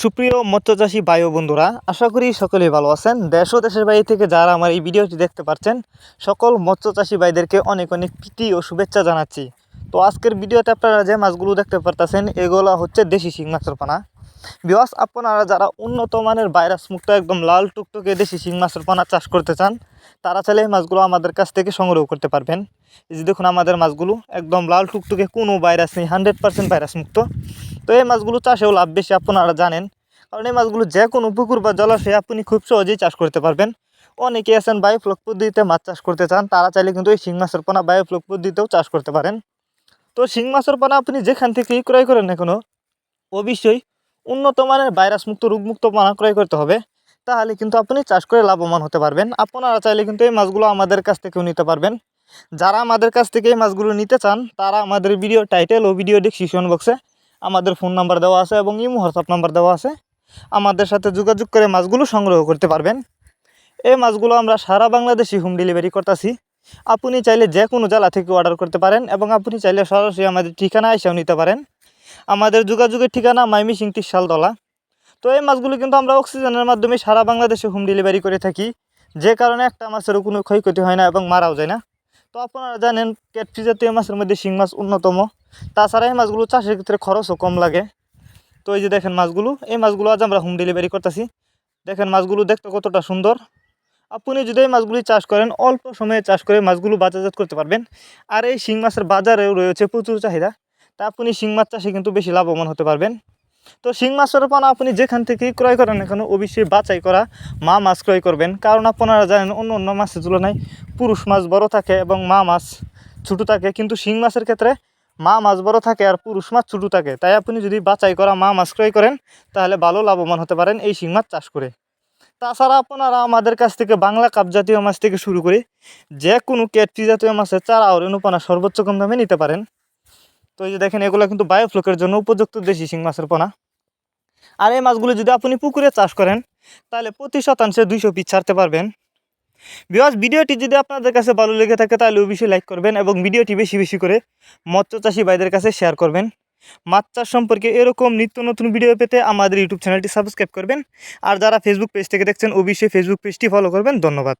সুপ্রিয় মৎস্যচাষী বায়ু বন্ধুরা, আশা করি সকলেই ভালো আছেন। দেশ ও দেশের বাইরে থেকে যারা আমার এই ভিডিওটি দেখতে পাচ্ছেন সকল মৎস্যচাষী ভাইদেরকে অনেক অনেক প্রীতি ও শুভেচ্ছা জানাচ্ছি। তো আজকের ভিডিওতে আপনারা যে মাছগুলো দেখতে পারতেছেন, এগুলো হচ্ছে দেশি শিং মাছের পানা। বিওয়াস আপনারা যারা উন্নত মানের ভাইরাস মুক্ত একদম লাল টুকটুকে দেশি শিং মাছের পানা চাষ করতে চান, তারা চাইলে মাছগুলো আমাদের কাছ থেকে সংগ্রহ করতে পারবেন। এই যে দেখুন আমাদের মাছগুলো একদম লাল টুকটুকে কোনো ভাইরাস নেই হান্ড্রেড পার্সেন্ট ভাইরাস মুক্ত। তো এই মাছগুলো চাষেও লাভ বেশি, আপনারা জানেন। কারণ এই মাছগুলো যে কোনো পুকুর বা জলাশয়ে আপনি খুব সহজেই চাষ করতে পারবেন। অনেকে আছেন বায়োফ্লক পদ্ধতিতে মাছ চাষ করতে চান, তারা চাইলে কিন্তু এই শিং মাছের পোনা বায়োফ্লক পদ্ধতিতেও চাষ করতে পারেন। তো শিং মাছের পোনা আপনি যেখান থেকেই ক্রয় করেন না কোনো, অবশ্যই উন্নত মানের ভাইরাস মুক্ত রোগমুক্ত পোনা ক্রয় করতে হবে। তাহলে কিন্তু আপনি চাষ করে লাভবান হতে পারবেন। আপনারা চাইলে কিন্তু এই মাছগুলো আমাদের কাছ থেকেও নিতে পারবেন। যারা আমাদের কাছ থেকে এই মাছগুলো নিতে চান, তারা আমাদের ভিডিও টাইটেল ও ভিডিও ডিসক্রিপশন বক্সে আমাদের ফোন নাম্বার দেওয়া আছে এবং ইমো, হোয়াটসঅ্যাপ নাম্বার দেওয়া আছে। আমাদের সাথে যোগাযোগ করে মাছগুলো সংগ্রহ করতে পারবেন। এই মাছগুলো আমরা সারা বাংলাদেশি হোম ডেলিভারি করতেছি। আপনি চাইলে যে কোনো জেলা থেকে অর্ডার করতে পারেন এবং আপনি চাইলে সরাসরি আমাদের ঠিকানা এসেও নিতে পারেন। আমাদের যোগাযোগের ঠিকানা মাইমিসিং শালদলা তো এই মাছগুলো কিন্তু আমরা অক্সিজেনের মাধ্যমে সারা বাংলাদেশে হোম ডেলিভারি করে থাকি। যে কারণে একটা মাছেরও কোনো ক্ষয়ক্ষতি হয় না এবং মারাও যায় না। তো আপনারা জানেন ক্যাটফি জাতীয় মাছের মধ্যে শিং মাছ অন্যতম। তাছাড়া এই মাছগুলো চাষের ক্ষেত্রে খরচও কম লাগে। তো এই যে দেখেন মাছগুলো, এই মাছগুলো আজ আমরা হোম ডেলিভারি করতেছি। দেখেন মাছগুলো দেখতে কতটা সুন্দর। আপনি যদি এই মাছগুলি চাষ করেন, অল্প সময়ে চাষ করে মাছগুলো বাজারজাত করতে পারবেন। আর এই শিং মাছের বাজারেও রয়েছে প্রচুর চাহিদা। তা আপনি শিং মাছ চাষে কিন্তু বেশি লাভবান হতে পারবেন। তো শিং মাছের পানা আপনি যেখান থেকেই ক্রয় করেন না কেন, অবশ্যই বাছাই করা মা মাছ ক্রয় করবেন। কারণ আপনারা জানেন, অন্য অন্য মাছের তুলনায় পুরুষ মাছ বড় থাকে এবং মা মাছ ছোটো থাকে। কিন্তু শিং মাছের ক্ষেত্রে মা মাছ বড় থাকে আর পুরুষ মাছ ছোটো থাকে। তাই আপনি যদি বাছাই করা মা মাছ ক্রয় করেন, তাহলে ভালো লাভবান হতে পারেন এই শিং মাছ চাষ করে। তাছাড়া আপনারা আমাদের কাছ থেকে বাংলা কাপ জাতীয় মাছ থেকে শুরু করে যে কোনো ক্যাটফি জাতীয় মাছের চারা ও রেণুপানা সর্বোচ্চ কম দামে নিতে পারেন। তো এই যে দেখেন, এগুলো কিন্তু বায়োফ্লকের জন্য উপযুক্ত দেশি শিং মাছের পোনা। আর এই মাছগুলো যদি আপনি পুকুরে চাষ করেন, তাহলে প্রতি শতাংশে দুইশো পিস ছাড়তে পারবেন। বিকজ ভিডিওটি যদি আপনাদের কাছে ভালো লেগে থাকে, তাহলে অবশ্যই লাইক করবেন এবং ভিডিওটি বেশি বেশি করে মৎস্য চাষি ভাইদের কাছে শেয়ার করবেন। মাছ চাষ সম্পর্কে এরকম নিত্য নতুন ভিডিও পেতে আমাদের ইউটিউব চ্যানেলটি সাবস্ক্রাইব করবেন। আর যারা ফেসবুক পেজ থেকে দেখছেন, অবশ্যই ফেসবুক পেজটি ফলো করবেন। ধন্যবাদ।